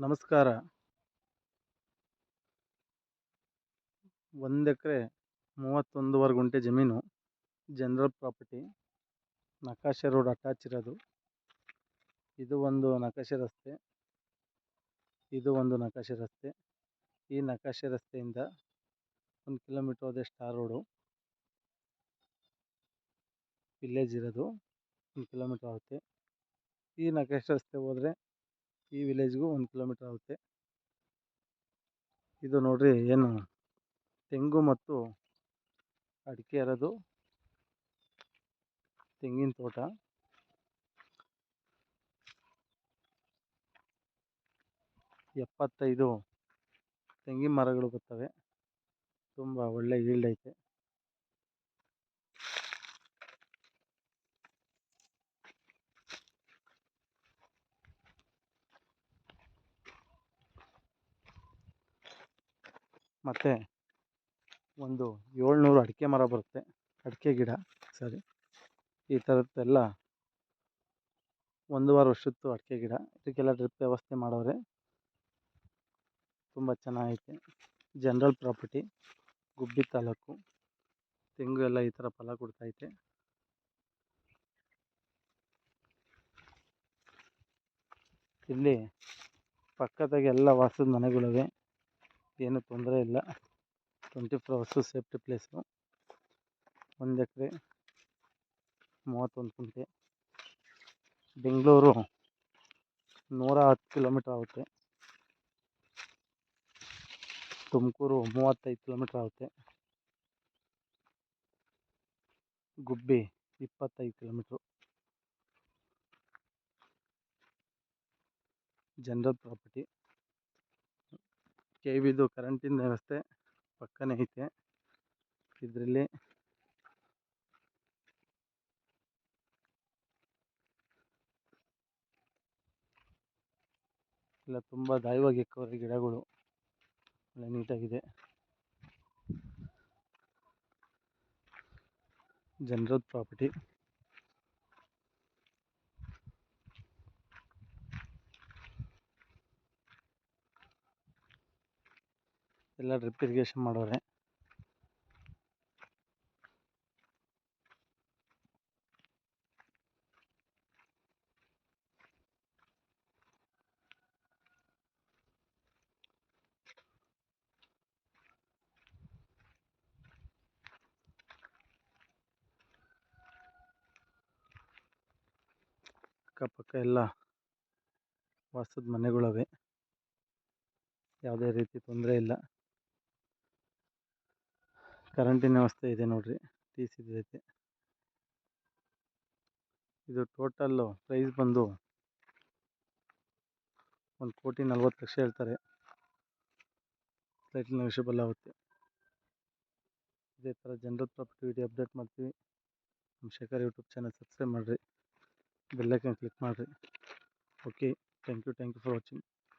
ನಮಸ್ಕಾರ. ಒಂದು ಎಕರೆ ಮೂವತ್ತೊಂದುವರೆ ಗುಂಟೆ ಜಮೀನು, ಜನರಲ್ ಪ್ರಾಪರ್ಟಿ, ನಕಾಶೆ ರೋಡ್ ಅಟ್ಯಾಚ್ ಇರೋದು. ಇದು ಒಂದು ನಕಾಶೆ ರಸ್ತೆ. ಇದು ಒಂದು ನಕಾಶೆ ರಸ್ತೆ. ಈ ನಕಾಶೆ ರಸ್ತೆಯಿಂದ ಒಂದು ಕಿಲೋಮೀಟ್ರ್ ಹೋದೆ ಸ್ಟಾರ್ ರೋಡು. ವಿಲೇಜ್ ಇರೋದು, ಒಂದು ಕಿಲೋಮೀಟ್ರ್ ಆಗುತ್ತೆ. ಈ ನಕಾಶೆ ರಸ್ತೆ ಹೋದರೆ ಈ ವಿಲೇಜ್ಗೂ ಒಂದು ಕಿಲೋಮೀಟ್ರ್ ಆಗುತ್ತೆ. ಇದು ನೋಡ್ರಿ ಏನು ತೆಂಗು ಮತ್ತು ಅಡಿಕೆ ಇರೋದು ತೆಂಗಿನ ತೋಟ. ಎಪ್ಪತ್ತೈದು ತೆಂಗಿನ ಮರಗಳು ಬರ್ತವೆ. ತುಂಬ ಒಳ್ಳೆ ಈಲ್ಡ್ ಐತೆ. ಮತ್ತು ಒಂದು ಏಳ್ನೂರು ಅಡಿಕೆ ಮರ ಬರುತ್ತೆ. ಅಡಿಕೆ ಗಿಡ, ಸಾರಿ, ಈ ಥರದ್ದೆಲ್ಲ ವಾರ ವರ್ಷದ್ದು ಅಡಿಕೆ ಗಿಡ. ಇದಕ್ಕೆಲ್ಲ ಡ್ರಿಪ್ ವ್ಯವಸ್ಥೆ ಮಾಡವ್ರೆ ತುಂಬ ಚೆನ್ನಾಗೈತೆ. ಜನರಲ್ ಪ್ರಾಪರ್ಟಿ, ಗುಬ್ಬಿ ತಾಲೂಕು, ತೆಂಗು ಎಲ್ಲ ಈ ಥರ ಫಲ ಕೊಡ್ತೈತೆ. ಇಲ್ಲಿ ಪಕ್ಕದಾಗೆಲ್ಲ ವಾಸದ ಮನೆಗಳಿವೆ. ಏನು ತೊಂದರೆ ಇಲ್ಲ. Twenty four hours safety place ಒಂದು ಎಕರೆ, ಮೂವತ್ತೊಂದು ಗುಂಟೆ ಬೆಂಗಳೂರು ನೂರ ಹತ್ತು ಕಿಲೋಮೀಟ್ರ್ ಆಗುತ್ತೆ. ತುಮಕೂರು ಮೂವತ್ತೈದು ಕಿಲೋಮೀಟ್ರ್ ಆಗುತ್ತೆ. ಗುಬ್ಬಿ ಇಪ್ಪತ್ತೈದು ಕಿಲೋಮೀಟ್ರು. General property. ಕೆ ವಿದು ಕರೆಂಟಿನ ವ್ಯವಸ್ಥೆ ಪಕ್ಕನೇ ಐತೆ. ಇದರಲ್ಲಿ ಎಲ್ಲ ತುಂಬ ದಾಯವಾಗಿ ಇಕ್ಕವ್ರೆ ಗಿಡಗಳು. ಒಳ್ಳೆ ನೀಟಾಗಿದೆ. General property. ಎಲ್ಲ ಡ್ರಿಪ್ ಇರಿಗೇಷನ್ ಮಾಡೋರೆ. ಅಕ್ಕಪಕ್ಕ ಎಲ್ಲ ವಾಸದ ಮನೆಗಳವೆ. ಯಾವುದೇ ರೀತಿ ತೊಂದರೆ ಇಲ್ಲ. ಕರೆಂಟಿನ ವ್ಯವಸ್ಥೆ ಇದೆ ನೋಡ್ರಿ, ಟಿ ಸಿ ಐತೆ. ಇದು ಟೋಟಲ್ಲು ಪ್ರೈಸ್ ಬಂದು ಒಂದು ಕೋಟಿ ನಲ್ವತ್ತು ಲಕ್ಷ ಹೇಳ್ತಾರೆ. ಸ್ಲೈಟ್ ನೆಗೋಷಿಯಬಲ್ ಆಗುತ್ತೆ. ಇದೇ ಥರ ಜನರಲ್ ಪ್ರಾಪರ್ಟಿ ವಿಡಿಯೋ ಅಪ್ಡೇಟ್ ಮಾಡ್ತೀವಿ. ನಮ್ಮ ಶೇಖರ್ ಯೂಟ್ಯೂಬ್ ಚಾನಲ್ ಸಬ್ಸ್ಕ್ರೈಬ್ ಮಾಡಿರಿ. ಬೆಲ್ಲೈಕನ್ ಕ್ಲಿಕ್ ಮಾಡಿರಿ. Okay thank you thank you for watching